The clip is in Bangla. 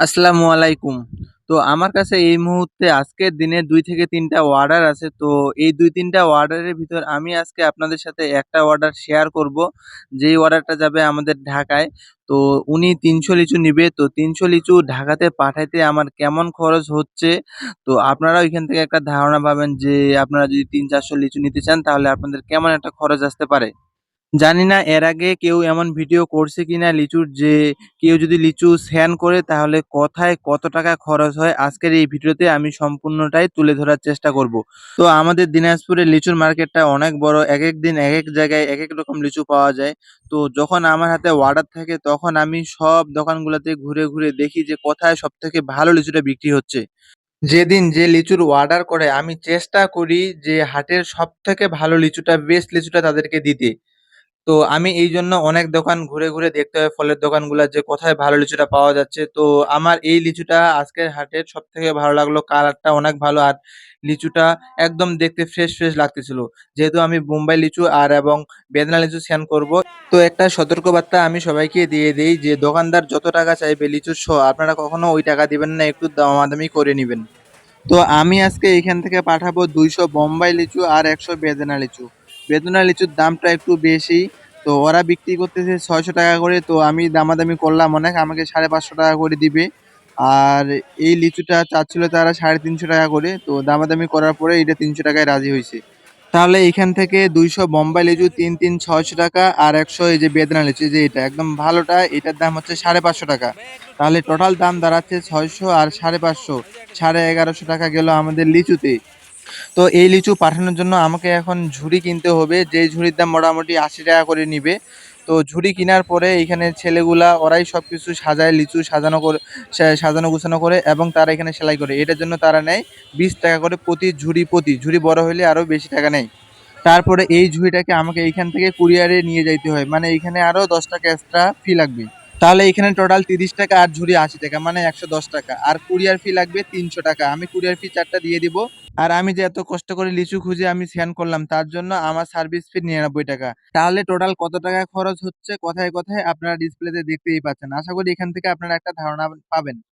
আসসালামু আলাইকুম। তো আমার কাছে এই মুহূর্তে আজকের দিনে দুই থেকে ৩ টা অর্ডার আছে। তো এই ২-৩ টা অর্ডারের ভিতর আমি আজকে আপনাদের সাথে একটা অর্ডার শেয়ার করব। যেই অর্ডারটা যাবে আমাদের ঢাকায়। তো উনি ৩০০ লিচু নিবে। তো ৩০০ লিচু ঢাকাতে পাঠাইতে আমার কেমন খরচ হচ্ছে? তো আপনারা ওইখান থেকে একটা ধারণা পাবেন যে আপনারা যদি ৩-৪০০ লিচু নিতে চান, তাহলে আপনাদের কেমন একটা খরচ আসতে পারে। জানি না এর আগে কেউ এমন ভিডিও করছে কিনা লিচুর যে কেউ যদি লিচু সেয়ান করে তাহলে কোথায় কত টাকা খরচ হয় আজকের এই ভিডিওতে আমি সম্পূর্ণটাই তুলে ধরার চেষ্টা করব। তো আমাদের দিনাজপুরের লিচুর মার্কেটটা অনেক বড়। একেক দিন এক এক জায়গায় এক এক রকম লিচু পাওয়া যায়। তো যখন আমার হাতে অর্ডার থাকে তখন আমি সব দোকানগুলাতে ঘুরে, ঘুরে দেখি যে কোথায় সব থেকে ভালো লিচুটা বিক্রি হচ্ছে। যেদিন যে লিচুর অর্ডার করে আমি চেষ্টা করি যে হাটের সবথেকে ভালো লিচুটা বেস্ট লিচুটা তাদেরকে দিতে। তো আমি এই জন্য অনেক দোকান ঘুরে, ঘুরে দেখতে হয় ফলের দোকানগুলা যে কোথায় ভালো লিচুটা পাওয়া যাচ্ছে। তো আমার এই লিচুটা আজকের হাটের সব থেকে ভালো লাগল। কালারটা অনেক ভালো আর লিচুটা একদম দেখতে ফ্রেশ, ফ্রেশ লাগতেছিল। যেহেতু আমি বোম্বাই লিচু আর এবং বেদনা লিচু সেয়ান করব। তো একটা সতর্কবার্তা আমি সবাইকে দিয়ে দেই যে দোকানদার যত টাকা চাইবে লিচুর সহ আপনারা কখনো ওই টাকা দিবেন না, একটু দামাদামি করে নিবেন। তো আমি আজকে এখান থেকে পাঠাবো ২০০ বোম্বাই লিচু আর একশো বেদনা লিচু। বেদেনা লিচুর দামটা একটু বেশি। তো ওরা বিক্রি করতেছে ৬০০ টাকা করে। তো আমি দামাদামি করলাম অনেক। আমাকে ৫৫০ টাকা করে দিবে। আর এই লিচুটা চাচ্ছিল তারা ৩৫০ টাকা করে। তো দামাদামি করার পরে এটা ৩০০ টাকায় রাজি হয়েছে তাহলে এখান থেকে ২০০ বোম্বাই লিচু ৩, ৩ ৬০০ টাকা আর ১০০ এই যে বেদনা লিচু যে এটা একদম ভালোটা এটার দাম হচ্ছে ৫৫০ টাকা। তাহলে টোটাল দাম দাঁড়াচ্ছে ৬০০ আর ৫৫০ ১১৫০ টাকা গেল আমাদের লিচুতে। তো এই লিচু পাঠানোর জন্য আমাকে এখন ঝুড়ি কিনতে হবে। যেই ঝুড়ির দাম মোটামুটি ৮০ টাকা করে নিবে। তো ঝুড়ি কেনার পরে এইখানে ছেলেগুলা ওরাই সবকিছু সাজায়, লিচু সাজানো করে সাজানো গুছানো করে এবং তারা এখানে সেলাই করে। এটার জন্য তারা নেয় ২০ টাকা করে প্রতি ঝুড়ি প্রতি। ঝুড়ি বড় হলে আরও বেশি টাকা নেয়। তারপরে এই ঝুড়িটাকে আমাকে এইখান থেকে কুরিয়ারে নিয়ে যাইতে হয়। মানে এইখানে আরও ১০ টাকা এক্সট্রা ফি লাগবে। তাহলে এখানে টোটাল ৩০ টাকা আর ঝুড়ি ৮০ টাকা মানে ১১০ টাকা। আর কুরিয়ার ফি লাগবে ৩০০ টাকা। আমি কুরিয়ার ফি চারটা দিয়ে দিব। আর আমি যে এত কষ্ট করে লিচু খুঁজে আমি স্ক্যান করলাম তার জন্য আমার সার্ভিস ফি ৯৯ টাকা। তাহলে টোটাল কত টাকা খরচ হচ্ছে কথায়, কথায় আপনারা ডিসপ্লেতে দেখতেই পাচ্ছেন। আশা করি এখান থেকে আপনারা একটা ধারণা পাবেন।